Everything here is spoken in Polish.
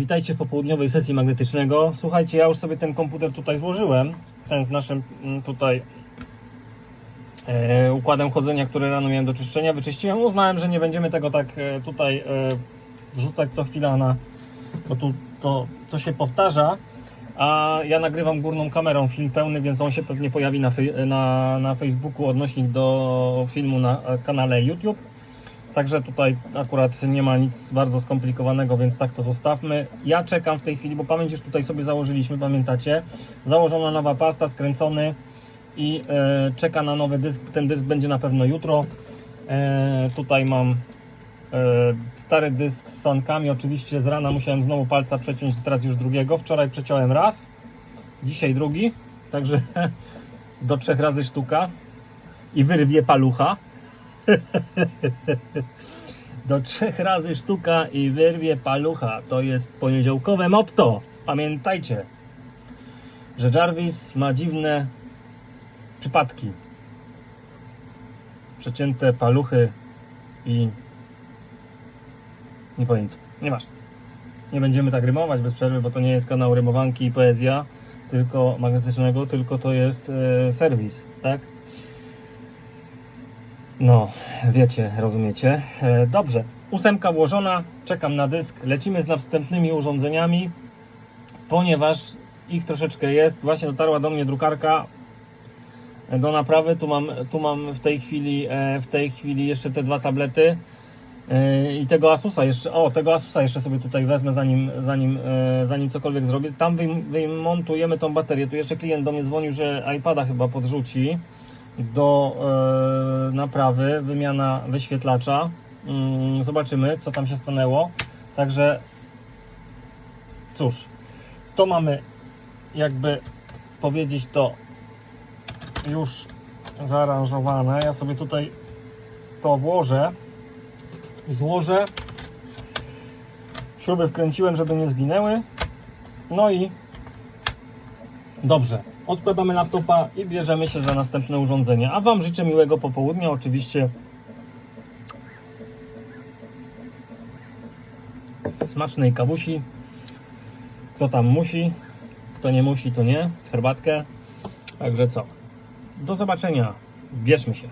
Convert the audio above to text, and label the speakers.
Speaker 1: Witajcie w popołudniowej sesji magnetycznego. Słuchajcie, ja już sobie ten komputer tutaj złożyłem. Ten z naszym mm, tutaj e, układem chodzenia, który rano miałem do czyszczenia. Wyczyściłem. Uznałem, że nie będziemy tego tak e, tutaj e, wrzucać co chwila na. Bo tu to, to się powtarza. A ja nagrywam górną kamerą film pełny, więc on się pewnie pojawi na, na, na Facebooku odnośnik do filmu na kanale YouTube. Także tutaj akurat nie ma nic bardzo skomplikowanego, więc tak to zostawmy. Ja czekam w tej chwili, bo pamięć już tutaj sobie założyliśmy, pamiętacie? Założona nowa pasta, skręcony i e, czeka na nowy dysk. Ten dysk będzie na pewno jutro. E, tutaj mam e, stary dysk z sankami. Oczywiście z rana musiałem znowu palca przeciąć, teraz już drugiego. Wczoraj przeciąłem raz, dzisiaj drugi. Także do trzech razy sztuka i wyrwie palucha. Do trzech razy sztuka i wyrwie palucha. To jest poniedziałkowe motto. Pamiętajcie, że Jarvis ma dziwne przypadki. Przecięte paluchy i nie powiem co. Nie masz. Nie będziemy tak rymować bez przerwy, bo to nie jest kanał rymowanki i poezja, tylko magnetycznego, tylko to jest e, serwis, tak? No, wiecie, rozumiecie. E, Dobrze, ósemka włożona, czekam na dysk. Lecimy z następnymi urządzeniami, ponieważ ich troszeczkę jest. Właśnie dotarła do mnie drukarka e, do naprawy. Tu mam, tu mam w tej chwili, e, w tej chwili jeszcze te dwa tablety i tego Asusa jeszcze. O, tego Asusa jeszcze sobie tutaj wezmę, zanim, zanim, zanim cokolwiek zrobię. Tam wymontujemy tą baterię. Tu jeszcze klient do mnie dzwonił, że iPada chyba podrzuci do e, naprawy, wymiana wyświetlacza. Mm, zobaczymy, co tam się stanęło. Także cóż, to mamy jakby powiedzieć to już zaaranżowane. Ja sobie tutaj to włożę i złożę. Śruby wkręciłem, żeby nie zginęły. No i Dobrze, odkładamy laptopa i bierzemy się za następne urządzenie. A Wam życzę miłego popołudnia. Oczywiście smacznej kawusi. Kto tam musi, kto nie musi, to nie. Herbatkę. Także co? Do zobaczenia. Bierzmy się.